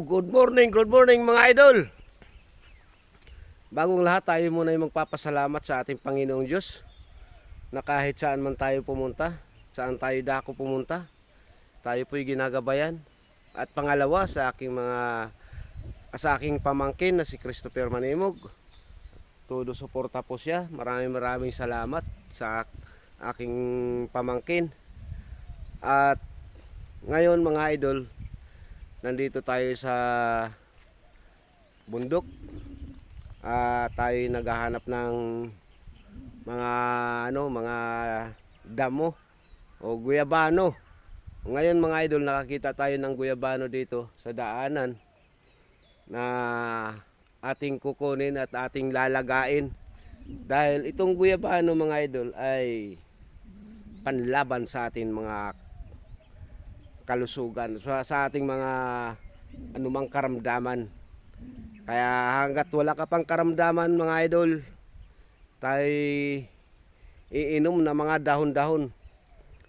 good morning, good morning mga idol. Bagong lahat tayo muna yung magpapasalamat sa ating Panginoong Diyos na kahit saan man tayo pumunta, saan tayo dako pumunta, tayo po'y ginagabayan. At pangalawa sa aking mga sa aking pamangkin na si Christopher Manimog. Todo suporta po siya. Maraming maraming salamat sa aking pamangkin. At ngayon mga idol, nandito tayo sa bundok. Ah, tayo naghahanap ng mga ano, mga damo o guyabano. Ngayon mga idol, nakakita tayo ng guyabano dito sa daanan na ating kukunin at ating lalagain. Dahil itong guyabano mga idol ay panlaban sa atin mga kalusugan sa, sa ating mga anumang karamdaman. Kaya hanggat wala ka pang karamdaman mga idol, tayo iinom na mga dahon-dahon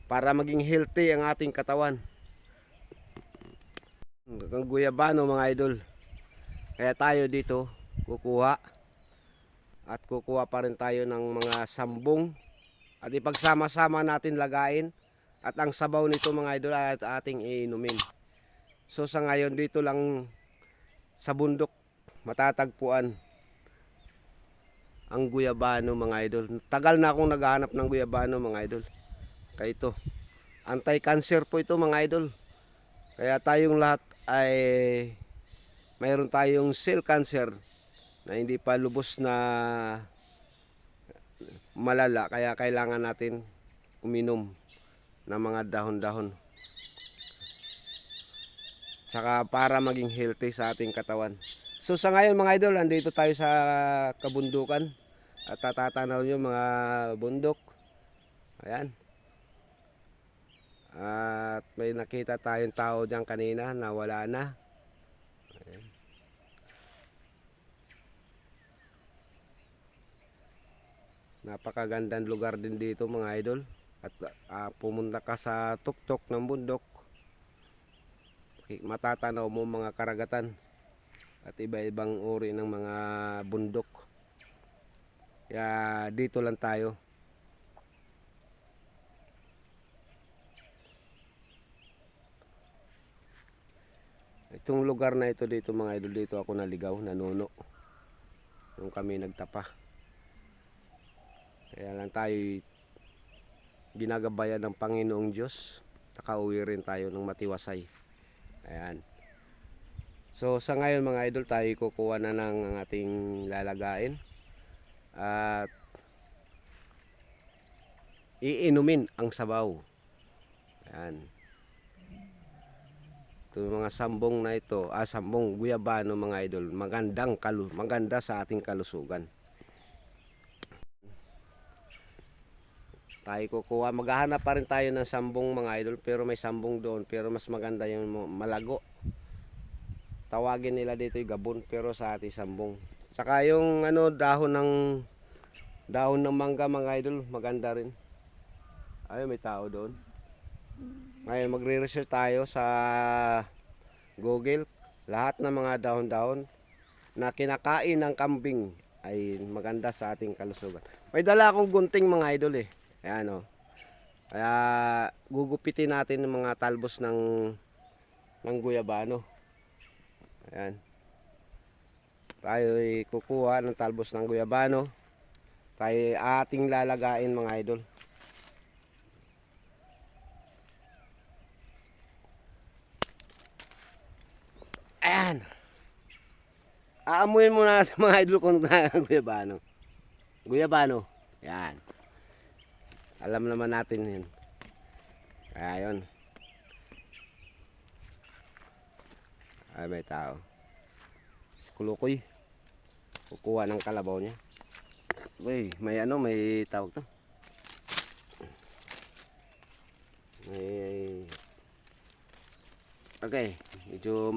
para maging healthy ang ating katawan. Ang guyabano mga idol. Kaya tayo dito kukuha at kukuha pa rin tayo ng mga sambong at ipagsama-sama natin lagain at ang sabaw nito mga idol at ating iinumin. So sa ngayon dito lang sa bundok matatagpuan ang guyabano mga idol. Tagal na akong naghahanap ng guyabano mga idol. Kaya ito, anti-cancer po ito mga idol. Kaya tayong lahat ay mayroon tayong cell cancer na hindi pa lubos na malala. Kaya kailangan natin uminom ng mga dahon-dahon. Tsaka para maging healthy sa ating katawan. So sa ngayon mga idol, andito tayo sa kabundukan at tatatanaw nyo mga bundok. Ayan. At may nakita tayong tao dyan kanina na wala na. Ayan. Napakagandang lugar din dito mga idol. At ah, pumunta ka sa tuktok ng bundok. Matatanaw mo mga karagatan at iba-ibang uri ng mga bundok. Kaya dito lang tayo. Itong lugar na ito dito mga idol dito ako naligaw, nanuno. Nung kami nagtapa. Kaya lang tayo ginagabayan ng Panginoong Diyos. Nakauwi rin tayo ng matiwasay. Ayan. So sa ngayon mga idol tayo kukuha na ng ating lalagain at iinumin ang sabaw. Ayan. Ito mga sambong na ito, ah sambong guyabano mga idol, magandang kalu maganda sa ating kalusugan. Tayo kukuha, maghahanap pa rin tayo ng sambong mga idol, pero may sambong doon, pero mas maganda yung malago. Tawagin nila dito yung gabon pero sa ating sambong. Saka yung ano dahon ng dahon ng mangga mga idol maganda rin. Ayun may tao doon. Ngayon magre-research tayo sa google. Lahat ng mga dahon-dahon na kinakain ng kambing ay maganda sa ating kalusugan. May dala akong gunting mga idol eh ayan o kaya gugupitin natin ng mga talbos ng ng guyabano Ayan. Tayo ay kukuha ng talbos ng guyabano. Tayo ay ating lalagain mga idol. Ayan. Aamuin muna natin mga idol kung guyabano. Guyabano. Yan. Alam naman natin yun. Kaya yun. Ay, may tao. Si Kulukoy. Kukuha ng kalabaw niya. Uy, may ano, may tawag to. May... Okay, medyo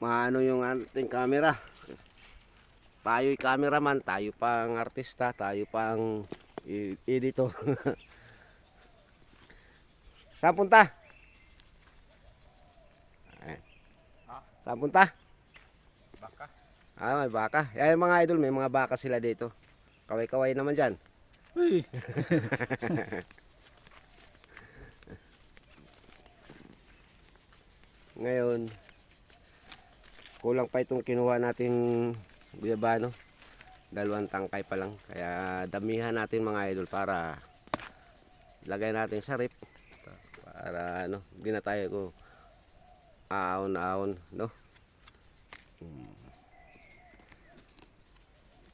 maano yung ating camera. Tayo'y cameraman, tayo pang artista, tayo pang editor. Saan punta? Saan punta? Baka. Ah, may baka. Yan yung mga idol, may mga baka sila dito. Kaway-kaway naman dyan. Uy. Ngayon, kulang pa itong kinuha nating biyabano. Dalawang tangkay pa lang. Kaya damihan natin mga idol para lagay natin sa rip. Para ano, hindi na tayo ko aon-aon, no? Hmm.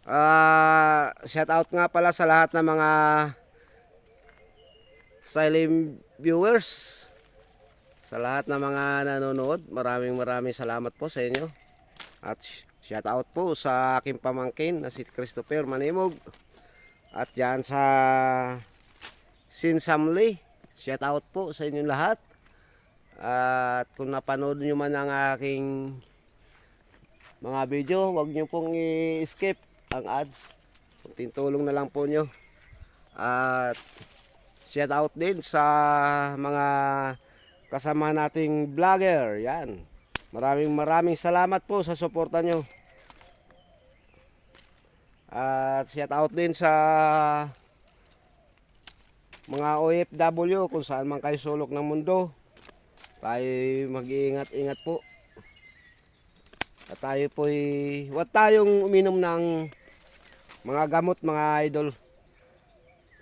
Ah, shout out nga pala sa lahat ng mga silent viewers sa lahat ng mga nanonood, maraming maraming salamat po sa inyo. At shout out po sa aking pamangkin na si Christopher Manimog. At yan sa Sinsamli. Shout out po sa inyong lahat. At kung napanood nyo man ang aking mga video, huwag nyo pong i-skip ang ads. Kunting tulong na lang po nyo. At shout out din sa mga kasama nating vlogger. Yan. Maraming maraming salamat po sa suporta nyo. At shout out din sa mga OFW kung saan man kayo sulok ng mundo. Tayo mag-iingat-ingat po. At tayo po wag tayong uminom ng mga gamot mga idol.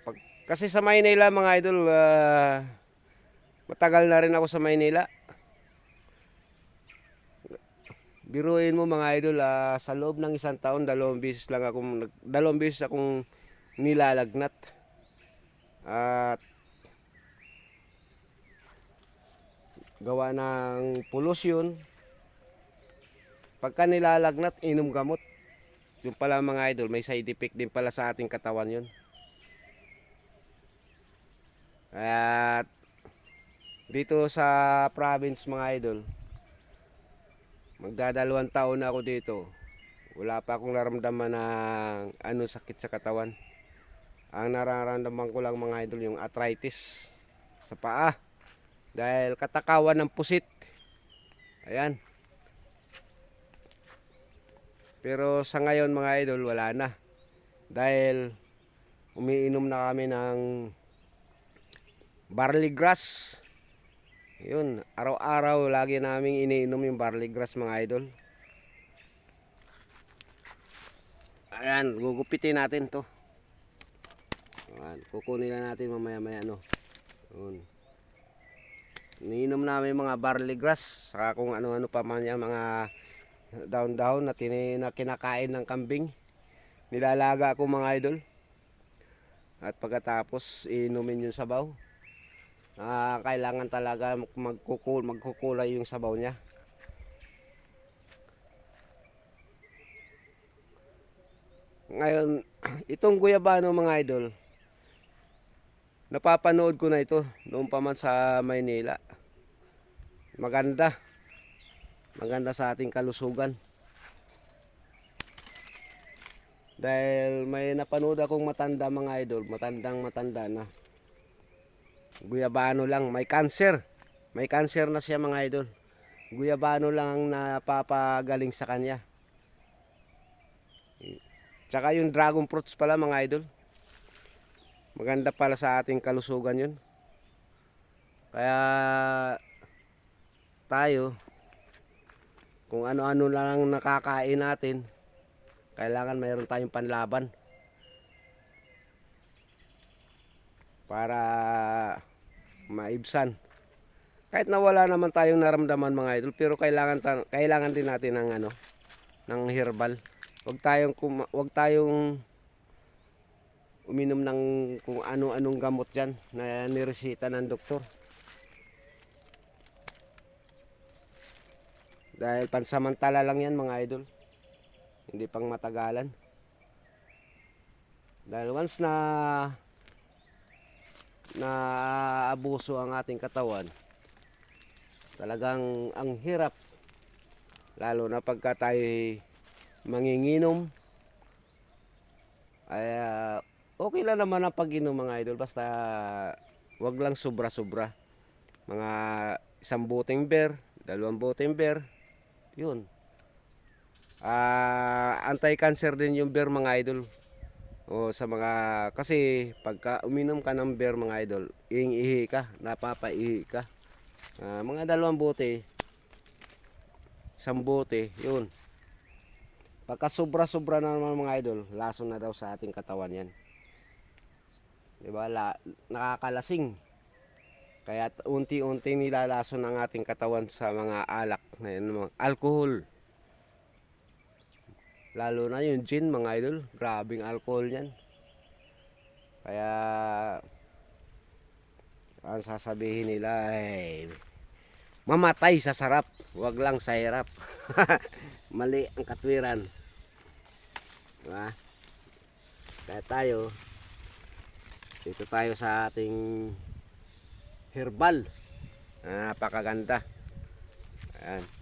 Pag, kasi sa Maynila mga idol, ah, Matagal na rin ako sa Maynila. Biruin mo mga idol, ah, sa loob ng isang taon, dalawang beses lang ako, nag- dalawang beses akong nilalagnat. At gawa ng pollution. Pagka nilalagnat, inom gamot. Yung pala mga idol, may side effect din pala sa ating katawan yun. At dito sa province mga idol magdadalawang taon na ako dito. Wala pa akong naramdaman ng ano sakit sa katawan. Ang nararamdaman ko lang mga idol yung arthritis sa paa. Dahil katakawan ng pusit. Ayan. Pero sa ngayon mga idol wala na. Dahil umiinom na kami ng barley grass yun, araw-araw lagi naming iniinom yung barley grass mga idol. Ayan, gugupitin natin to. Ayan, kukunin na natin mamaya-maya no. Yun. Iniinom namin mga barley grass, saka kung ano-ano pa man yan, mga daon-daon na, na kinakain ng kambing. Nilalaga ko mga idol. At pagkatapos, inumin yung sabaw ah kailangan talaga magkukul magkukulay yung sabaw niya. Ngayon, itong guyabano mga idol, napapanood ko na ito noon pa man sa Maynila. Maganda. Maganda sa ating kalusugan. Dahil may napanood akong matanda mga idol, matandang matanda na Guyabano lang, may cancer. May cancer na siya mga idol. Guyabano lang ang napapagaling sa kanya. Tsaka yung dragon fruits pala mga idol. Maganda pala sa ating kalusugan yun. Kaya tayo kung ano-ano lang nakakain natin kailangan mayroon tayong panlaban para maibsan. Kahit na wala naman tayong naramdaman mga idol, pero kailangan kailangan din natin ng ano, ng herbal. Huwag tayong wag tayong uminom ng kung ano-anong gamot diyan na niresita ng doktor. Dahil pansamantala lang yan mga idol. Hindi pang matagalan. Dahil once na na abuso ang ating katawan, talagang ang hirap. Lalo na pagka tayo manginginom. Ay, ah, okay lang naman ang pag-inom mga idol. Basta wag lang sobra-sobra. Mga isang boteng beer, dalawang boteng beer, Yun. Ah, anti-cancer din yung beer mga idol. O sa mga kasi pagka uminom ka ng beer mga idol, iing-ihi ka, napapaihi ka. Ah, mga dalawang bote, isang bote, yun. Pagka sobra-sobra na naman mga idol, lason na daw sa ating katawan yan. 'Di ba? La, nakakalasing. Kaya unti-unti nilalason ang ating katawan sa mga alak na yan, mga alcohol. Lalo na yung gin mga idol, grabing alcohol yan. Kaya ang sasabihin nila ay mamatay sa sarap, wag lang sa hirap. Mali ang katwiran. Diba? Kaya tayo, dito tayo sa ating herbal. Ah, Napakaganda. Ayan.